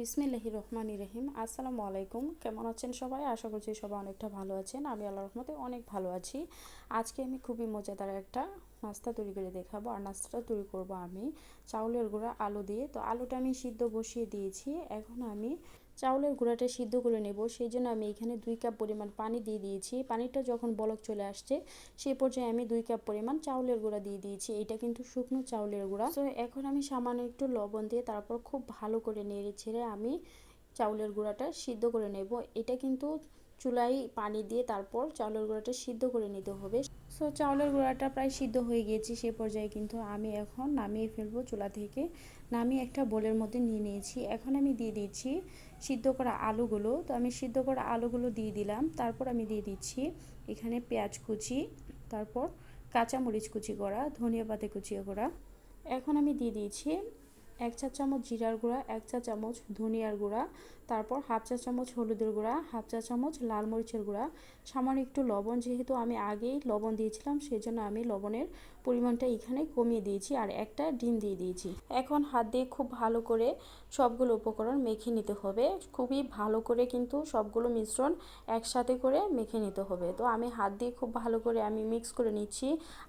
বিসমিল্লাহি রহমানি রহিম। আসসালামু আলাইকুম। কেমন আছেন সবাই? আশা করছি সবাই অনেকটা ভালো আছেন। আমি আল্লাহ রহমতে অনেক ভালো আছি। আজকে আমি খুবই মজাদার একটা নাস্তা তৈরি করে দেখাবো। আর নাস্তাটা তৈরি করব আমি চাউলের গুঁড়া আলু দিয়ে। তো আলুটা আমি সিদ্ধ বসিয়ে দিয়েছি। এখন আমি চাউলের গুঁড়াটা সিদ্ধ করে নেব। সেই জন্য আমি এখানে দুই কাপ পরিমাণ পানি দিয়ে দিয়েছি। পানিটা যখন বলক চলে আসছে সেই পর্যায়ে আমি দুই কাপ পরিমাণ চাউলের গুঁড়া দিয়ে দিয়েছি। এটা কিন্তু শুকনো চাউলের গুঁড়া। তো এখন আমি সামান্য একটু লবণ দিয়ে তারপর খুব ভালো করে নেড়ে ছেড়ে আমি চাউলের গুঁড়াটা সিদ্ধ করে নেব। এটা কিন্তু চুলায় পানি দিয়ে তারপর চাউলের গুঁড়াটা সিদ্ধ করে নিতে হবে। সো চাউলের গুঁড়াটা প্রায় সিদ্ধ হয়ে গিয়েছে সে পর্যায়ে কিন্তু আমি এখন নামিয়ে ফেলব চুলা থেকে। নামিয়ে একটা বোলের মধ্যে নিয়ে নিয়েছি। এখন আমি দিয়ে দিচ্ছি সিদ্ধ করা আলুগুলো। তো আমি সিদ্ধ করা আলুগুলো দিয়ে দিলাম। তারপর আমি দিয়ে দিচ্ছি এখানে পেঁয়াজ কুচি, তারপর কাঁচামরিচ কুচি করা, ধনিয়া পাতা কুচিয়ে করা। এখন আমি দিয়ে দিয়েছি এক চা চামচ জিরার গুঁড়া, এক চা চামচ ধনিয়ার গুঁড়া, তারপর হাফ চা চামচ হলুদের গুঁড়া, হাফ চা চামচ লাল মরিচের গুঁড়া। সামান্য একটু লবণ, যেহেতু আমি আগেই লবণ দিয়েছিলাম সেই জন্য আমি লবণের পরিমাণটা এখানে কমিয়ে দিয়েছি আর একটা ডিম দিয়ে দিয়েছি। এখন হাত দিয়ে খুব ভালো করে সবগুলো উপকরণ মেখে নিতে হবে। খুবই ভালো করে কিন্তু সবগুলো মিশ্রণ একসাথে করে মেখে নিতে হবে। তো আমি হাত দিয়ে খুব ভালো করে আমি মিক্স করে নিচ্ছি।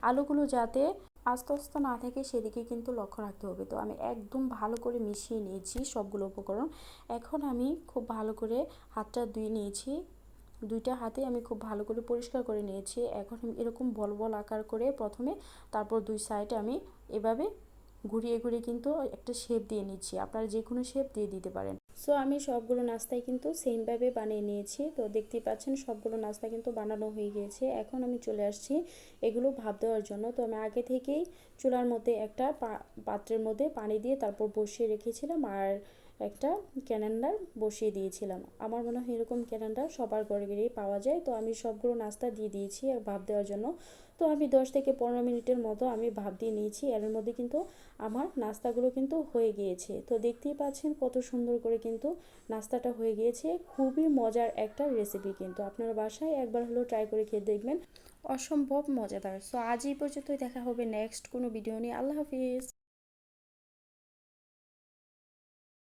আলুগুলো যাতে আস্তে আস্তে না থাকে সেদিকে কিন্তু লক্ষ্য রাখতে হবে। তো আমি একদম ভালো করে মিশিয়ে নিয়েছি সবগুলো উপকরণ। এখন আমি খুব ভালো করে হাতটা ধুয়ে নিয়েছি। দুইটা হাতে আমি খুব ভালো করে পরিষ্কার করে নিয়েছি। এখন এরকম বল বল আকার করে প্রথমে তারপর দুই সাইডে আমি এভাবে ঘুরিয়ে ঘুরিয়ে কিন্তু একটা শেপ দিয়ে নিচ্ছি। আপনারা যে কোনো শেপ দিয়ে দিতে পারেন। সো আমি সবগুলো নাস্তায় কিন্তু সেমভাবে বানিয়ে নিয়েছি। তো দেখতেই পাচ্ছেন সবগুলো নাস্তা কিন্তু বানানো হয়ে গিয়েছে। এখন আমি চলে আসছি এগুলো ভাব দেওয়ার জন্য। তো আমি আগে থেকেই চুলার মধ্যে একটা পাত্রের মধ্যে পানি দিয়ে তারপর বসিয়ে রেখেছিলাম। আর একটা ক্যালেন্ডার বসিয়ে দিয়েছিলাম। আমার মনে হয় এরকম ক্যালেন্ডার সবার ঘরে ঘরেই পাওয়া যায়। তো আমি সবগুলো নাস্তা দিয়ে দিয়েছি ভাব দেওয়ার জন্য। তো আমি দশ থেকে পনেরো মিনিটের মতো আমি ভাব দিয়ে নিয়েছি। এর মধ্যে কিন্তু আমার নাস্তাগুলো কিন্তু হয়ে গিয়েছে। তো দেখতেই পাচ্ছেন কত সুন্দর করে কিন্তু নাস্তাটা হয়ে গিয়েছে। খুবই মজার একটা রেসিপি কিন্তু। আপনার বাসায় একবার হলেও ট্রাই করে খেয়ে দেখবেন। অসম্ভব মজাদার। সো আজ এই পর্যন্তই। দেখা হবে নেক্সট কোনো ভিডিও নিয়ে। আল্লাহ হাফিজ।